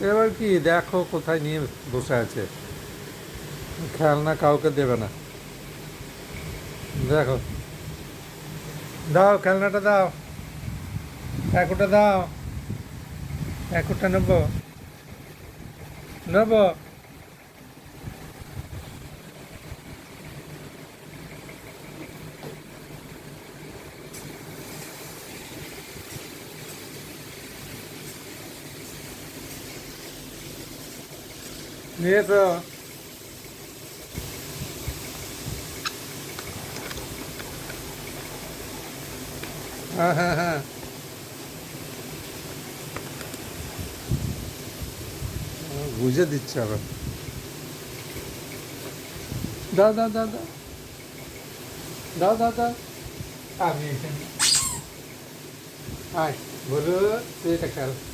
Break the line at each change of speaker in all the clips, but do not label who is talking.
এবার কি? দেখো কোথায় নিয়ে বসে আছে। খেলনা কাউকে দেবে না। দেখো। দাও, খেলনাটা দাও। একুটা দাও। একুটা নেব। নেব। Neyse o. Ha ha ha. গুজে দিচ্ছে আবার দা দা দা দা দা দা দা আমি এখানে আয় বলো এটা খেলো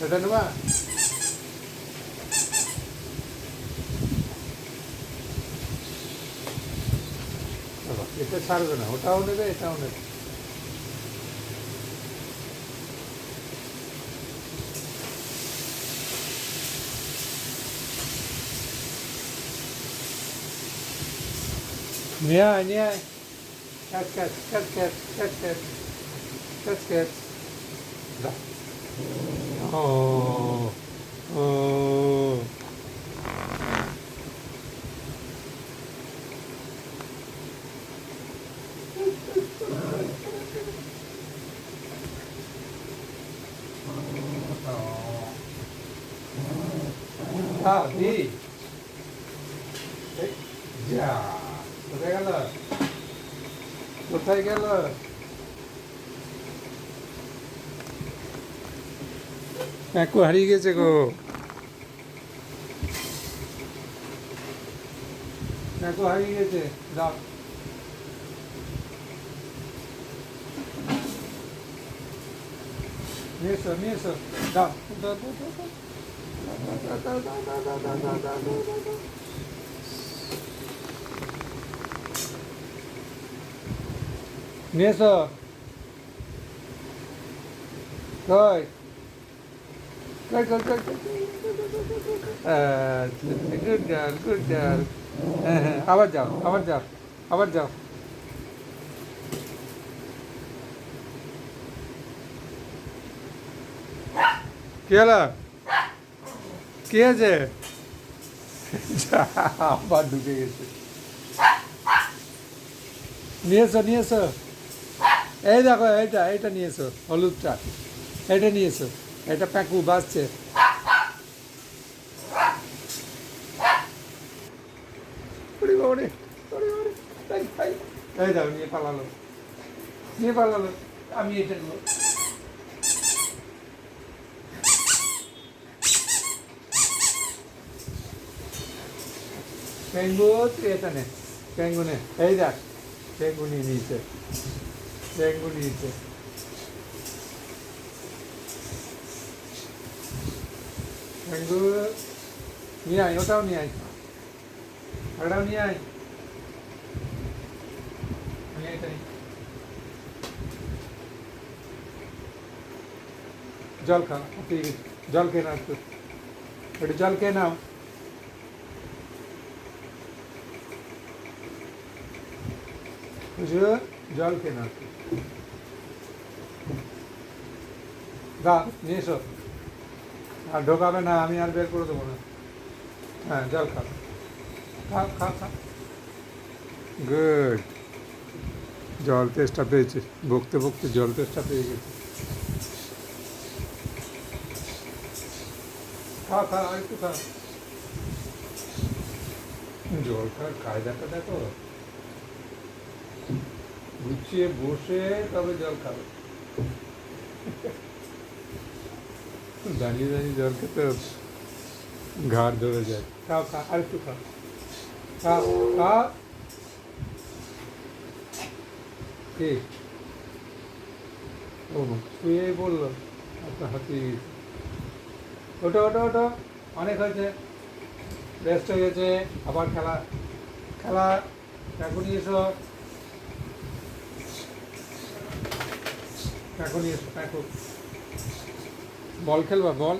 సడన్గా এটা ছাড়বে না ওটাও নেবে এটাও নেবে Не, не. Кат, кат, кат, кат, кат, кат. Кат, кат. Да. 어, 어. 다비 자, কোথায় গেল কোথায় গেল কাকু হারিয়ে গেছে গো কাকু হারিয়ে গেছে দাও নিয়ে এসো নিয়ে এসো দাও দাও দাও দাও দাও। দাও, দাও, দাও। নিয়ে এসো কই কই কই কই কই গুড গার্ল গুড গার্ল আবার যাও আবার যাও আবার যাও কি হলো কি আছে আবার ঢুকে গেছে নিয়ে এসো নিয়ে এসো এই দেখো এইটা এইটা নিয়ে এসো হলুদটা এটা নিয়ে এসো এটা প্যাকু বাজছে। দাও নিয়ে পালালো। নিয়ে পালালো। আমি এটা নেব। পেঙ্গু এটা নে। পেঙ্গু নে। এই দেখ পেঙ্গু নিয়ে নিয়েছে। পেঙ্গু নিয়েছে। পেঙ্গু নিয়ে আয় ওটাও নিয়ে আয় ওটাও নিয়ে আয়। জল খাও ঠিক আছে জল খেয়ে নাও একটু একটু জল খেয়ে নাও বুঝলো জল খেয়ে নাও দা নিয়ে এসো আর ঢোকাবে না, আমি আর বের করে দেবো না। হ্যাঁ জল খাও খাও খাও খাও গুড জল তেষ্টা পেয়েছে। বকতে বকতে জল তেষ্টা পেয়ে গেছে। খাও আর একটু খাও জল খাওয়ার কায়দাটা দেখো। গুছিয়ে বসে তবে জল খাবে। দাঁড়িয়ে দাঁড়িয়ে জল খেতে ঘাড় ধরে যায়। খাও খা আর একটু খাও খাও খাও কে? ও শুয়ে বলল আপনার হাতে। ওটো ওটো ওটো অনেক হয়েছে। রেস্ট হয়ে গেছে। আবার খেলা। খেলা। এখন এসো। এখন এসো এখন। বল খেলবা, বল।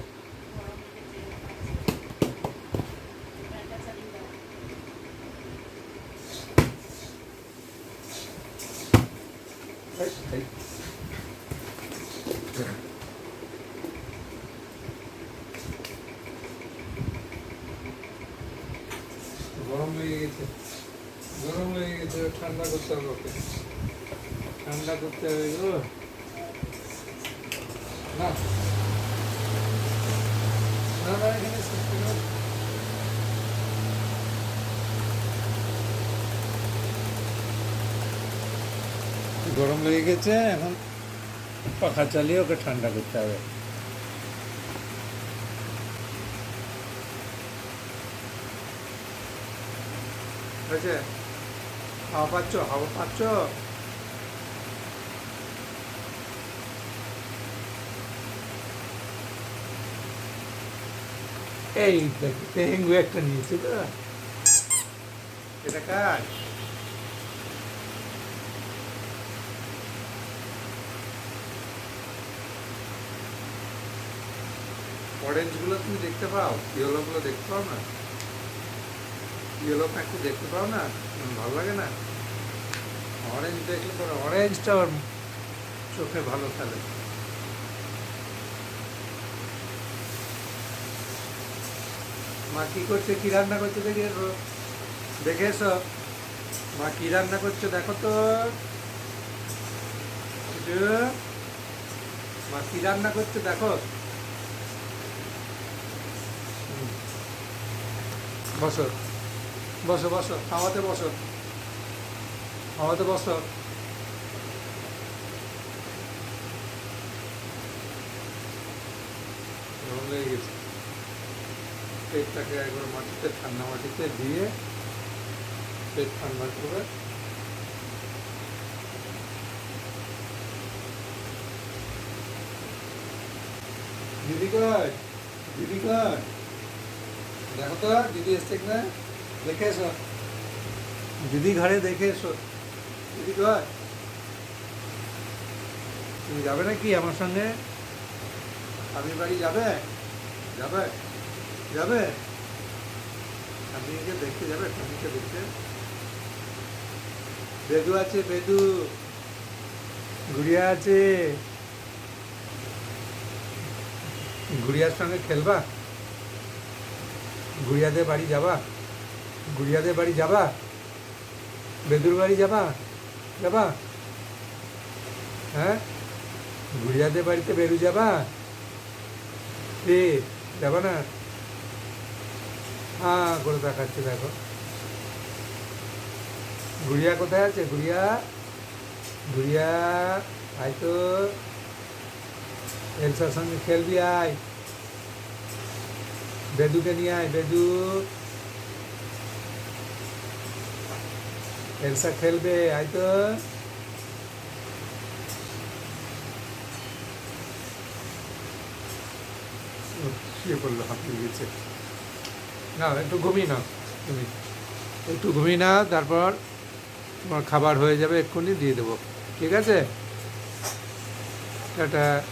গরম লেগে গেছে। গরম লেগে গেছে ঠান্ডা করতে হবে ঠান্ডা করতে হবে না না না এখানে শেষ করে দাও। গরম লেগে গেছে, এখন পাখা চালিয়ে ওকে ঠান্ডা করতে হবে। হয়েছে? হাওয়া পাচ্ছ? হাওয়া পাচ্ছ? এই দেখ পেঙ্গু একটা নিয়েছে তো এটা কার? অরেঞ্জগুলো তুমি দেখতে পাও? ইয়েলোগুলো দেখতে পাও না? ইয়েলো প্যান্টু দেখতে পাও না? ভালো লাগে না? অরেঞ্জ দেখলে পরে অরেঞ্জটা চোখে ভালো খেলে মা কি করছে, কি রান্না করছে দেখে এসো। দেখে এসো। মা কি রান্না করছে দেখো তো। মা কি রান্না করছে দেখো। বসো। বসো বসো। খাওয়াতে বসো। খাওয়াতে বসো। লেগে গেছে। পেটটাকে একবার মাটিতে, ঠান্ডা মাটিতে দিয়ে পেট ঠান্ডা করে দিদি কয় দিদি কয় দেখো তো, দিদি এসছে না দেখে এসো। দিদি ঘরে দেখে এসো। দিদি কয় তুমি যাবে নাকি আমার সঙ্গে? আমি বাড়ি যাবে? যাবে? যাবে? ঠাম্মিকে দেখতে যাবে ঠাম্মিকে দেখতে। বেদু আছে, বেদু। গুড়িয়া আছে। গুড়িয়ার সঙ্গে খেলবা? গুড়িয়াদের বাড়ি যাবা? গুড়িয়াদের বাড়ি যাবা? বেদুর বাড়ি যাবা? যাবা? হ্যাঁ? গুড়িয়াদের বাড়িতে বেরু যাবা? এ যাবা না? হ্যাঁ করে দেখাচ্ছে দেখো। গুড়িয়া কোথায় আছে? গুড়িয়া গুড়িয়া আয় তো। এলসার সঙ্গে খেলবি আয়। বেদুকে নিয়ে আয় বেদু। এলসা খেলবে আয় তো। উহ, শুয়ে হাঁপিয়ে গেছে। না, একটু ঘুমিয়ে নাও, তুমি। একটু ঘুমিয়ে নাও, তারপর তোমার খাবার হয়ে যাবে এক্ষুনি, দিয়ে দেবো। ঠিক আছে? টাটা।